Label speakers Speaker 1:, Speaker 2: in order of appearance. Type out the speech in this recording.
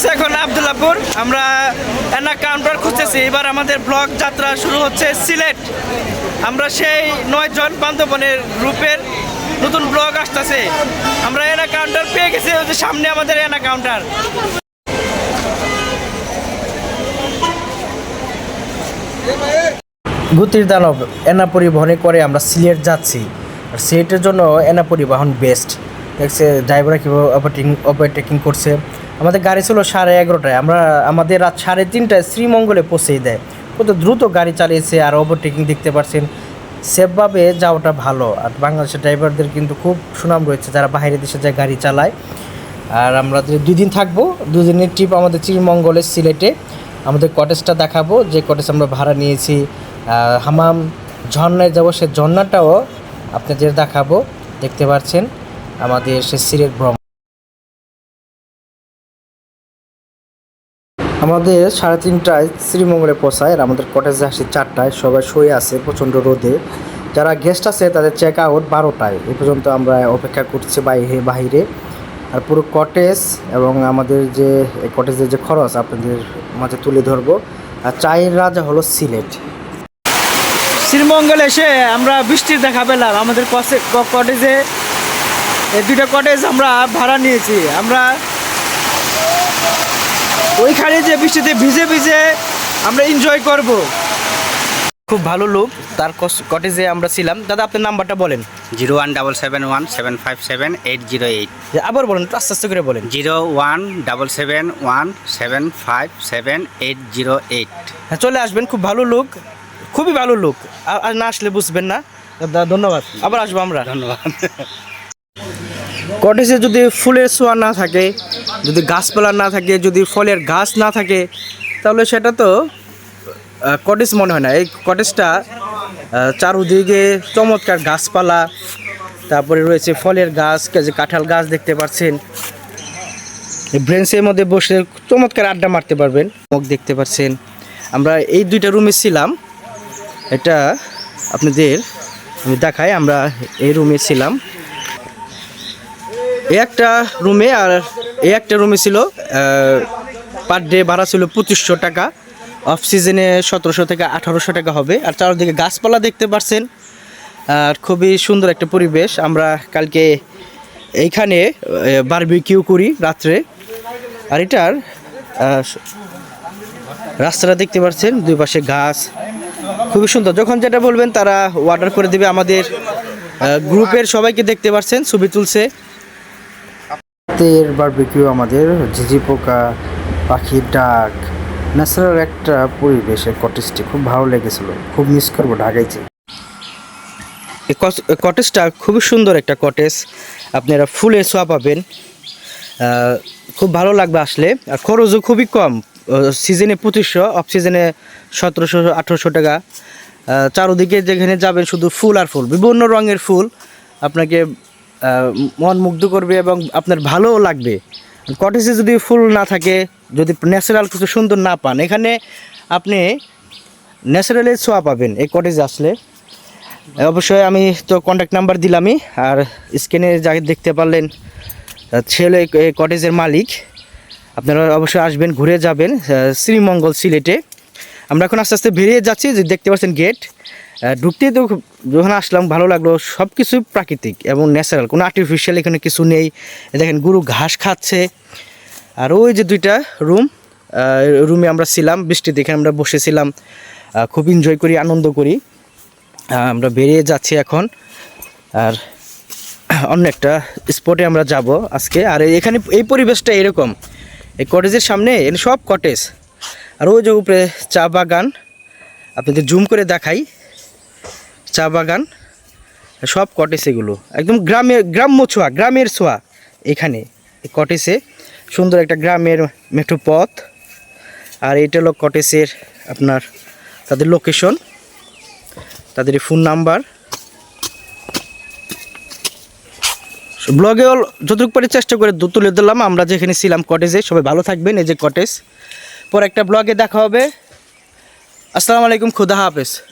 Speaker 1: আছে এখন আবদুল্লাপুর। আমরা এনা কাউন্টার খুঁজতেছি। এবার আমাদের ব্লগ যাত্রা শুরু হচ্ছে সিলেট। আমরা সেই নয় জন বান্ধবনের গ্রুপের নতুন ব্লগ আসতেছে। আমরা এনা কাউন্টার পেয়ে গেছি, ওই সামনে আমাদের এনা কাউন্টার।
Speaker 2: গতির দানব, এনা পরিবহনে করে আমরা সিলেট যাচ্ছি। আর সিলেটের জন্য এনা পরিবহন বেস্ট দেখছে ড্রাইভাররা কীভাবে ওভারটেকিং ওভারটেকিং করছে। আমাদের গাড়ি ছিল সাড়ে এগারোটায়। আমরা, আমাদের রাত সাড়ে তিনটায় শ্রীমঙ্গলে পৌঁছে দেয়। কত দ্রুত গাড়ি চালিয়েছে আর ওভারটেকিং দেখতে পাচ্ছেন সেফভাবে যাওয়াটা ভালো। আর বাংলাদেশের ড্রাইভারদের কিন্তু খুব সুনাম রয়েছে, যারা বাইরে দেশে যায় গাড়ি চালায়। আর আমরা দুই দিন থাকব দুদিনের ট্রিপ আমাদের শ্রীমঙ্গলের সিলেটে। আমাদের কটেজটা দেখাবো, যে কটেজ আমরা ভাড়া নিয়েছি। হামাম ঝর্নায় যাব, সে ঝর্ণাটাও আপনাদের দেখাবো। দেখতে পাচ্ছেন আমাদের সে সিলেট ভ্রমণ আমাদের সাড়ে তিনটায় শ্রীমঙ্গলে পৌঁছায় আর আমাদের কটেজে আসি চারটায়। সবাই শুয়ে আছে প্রচণ্ড রোদে। যারা গেস্ট আছে, তাদের চেক আউট বারোটায়। এ পর্যন্ত আমরা অপেক্ষা করছি বাইরে, বাহিরে। আর পুরো কটেজ এবং আমাদের যে কটেজের যে খরচ আপনাদের মাঝে তুলে ধরবো। আর চায়ের রাজা হলো সিলেট।
Speaker 1: শ্রীমঙ্গলে এসে আমরা বৃষ্টির দেখা পেলাম। আমাদের কটেজে এই দুইটা কটেজ আমরা ভাড়া নিয়েছি। আমরা ওইখানে যে বৃষ্টিতে ভিজে ভিজে আমরা এনজয় করব। খুব ভালো লোক তার কটেজে আমরা ছিলাম। দাদা আপনার নাম্বারটা বলেন।
Speaker 3: Zero one double seven one seven five seven eight zero eight.
Speaker 1: আবার বলেন একটু আস্তে আস্তে করে বলেন।
Speaker 3: Zero one double seven one seven five seven eight zero eight.
Speaker 1: হ্যাঁ চলে আসবেন খুব ভালো লোক খুবই ভালো লোক। আর না আসলে বুঝবেন না। দাদা ধন্যবাদ। আবার আসব আমরা।
Speaker 3: ধন্যবাদ।
Speaker 1: কটেজে যদি ফুলের ছোঁয়া না থাকে, যদি গাছপালা না থাকে, যদি ফলের গাছ না থাকে, তাহলে সেটা তো কটেজ মনে হয় না। এই কটেজটা চারুদিকে চমৎকার গাছপালা, তারপরে রয়েছে ফলের গাছ যে কাঁঠাল গাছ দেখতে পাচ্ছেন। ব্রেঞ্চের মধ্যে বসে চমৎকার আড্ডা মারতে পারবেন মুখ দেখতে পাচ্ছেন। আমরা এই দুইটা রুমে ছিলাম। এটা আপনাদের আমি দেখাই, আমরা এই রুমে ছিলাম। একটা রুমে আর এই একটা রুমে ছিল পার ডে ভাড়া ছিল পঁচিশশো টাকা। অফ সিজনে সতেরোশো থেকে আঠারোশো টাকা হবে। আর চারদিকে গাছপালা দেখতে পাচ্ছেন আর খুবই সুন্দর একটা পরিবেশ। আমরা কালকে এইখানে বারবিকিউ করি রাত্রে। আর এটার রাস্তাটা দেখতে পাচ্ছেন দুই পাশে গাছ। খুবই সুন্দর। যখন যেটা বলবেন, তারা অর্ডার করে দেবে। আমাদের গ্রুপের সবাইকে দেখতে পাচ্ছেন ছবি তুলছে।
Speaker 2: তের বারবিকিউ আমাদের ঝিঝি পোকা, পাখির ডাক, ন্যাচারাল একটা পরিবেশের কটেজটি খুব ভালো লেগেছিল। খুব মিস করব ঢাকাইতে।
Speaker 1: কটেজটা খুবই সুন্দর একটা কটেজ আপনারা ফুলে ছোঁয়া পাবেন। খুব ভালো লাগবে আসলে। আর খরচও খুবই কম। সিজনে পঁচিশশো অফ সিজনে সতেরোশো, আঠেরোশো টাকা। চারোদিকে যেখানে যাবেন শুধু ফুল আর ফুল, বিভিন্ন রঙের ফুল। আপনাকে মন মুগ্ধ করবে এবং আপনার ভালোও লাগবে। কটেজে যদি ফুল না থাকে, যদি ন্যাচারাল কিছু সুন্দর না পান, এখানে আপনি ন্যাচারালি ছোঁয়া পাবেন এই কটেজে আসলে। অবশ্যই আমি তো কন্ট্যাক্ট নাম্বার দিলামই, আর স্ক্রিনে যা দেখতে পারলেন ছেলে এই কটেজের মালিক। আপনারা অবশ্যই আসবেন, ঘুরে যাবেন শ্রীমঙ্গল সিলেটে। আমরা এখন আস্তে আস্তে বেরিয়ে যাচ্ছি, যে দেখতে পাচ্ছেন গেট ঢুকতেই তো যখন আসলাম, ভালো লাগল। সব কিছু প্রাকৃতিক এবং ন্যাচারাল কোনো আর্টিফিশিয়াল এখানে কিছু নেই। দেখেন, গরু ঘাস খাচ্ছে। আর ওই যে দুইটা রুম রুমে আমরা ছিলাম বৃষ্টি দেখে আমরা বসেছিলাম। খুব এনজয় করি, আনন্দ করি। আমরা বেরিয়ে যাচ্ছি এখন। আর অন্য একটা স্পটে আমরা যাব আজকে। আর এখানে এই পরিবেশটা এরকম। এই কটেজের সামনে সব কটেজ আর ওই যে উপরে চা বাগান, আপনাদের জুম করে দেখাই। চা বাগান, সব কটেজ এগুলো একদম গ্রামের গ্রাম্য ছোঁয়া, গ্রামের ছোঁয়া এখানে। কটেজে সুন্দর একটা গ্রামের মেঠো পথ। আর এটা হলো কটেজের আপনার তাদের লোকেশন তাদের ফোন নাম্বার ব্লগে যতটুকু পারি চেষ্টা করে দু- তুলে দিলাম আমরা যেখানে ছিলাম কটেজে সবাই ভালো থাকবেন, এই যে কটেজ পর একটা ব্লগে দেখা হবে। আসসালামু আলাইকুম, খুদা হাফেজ।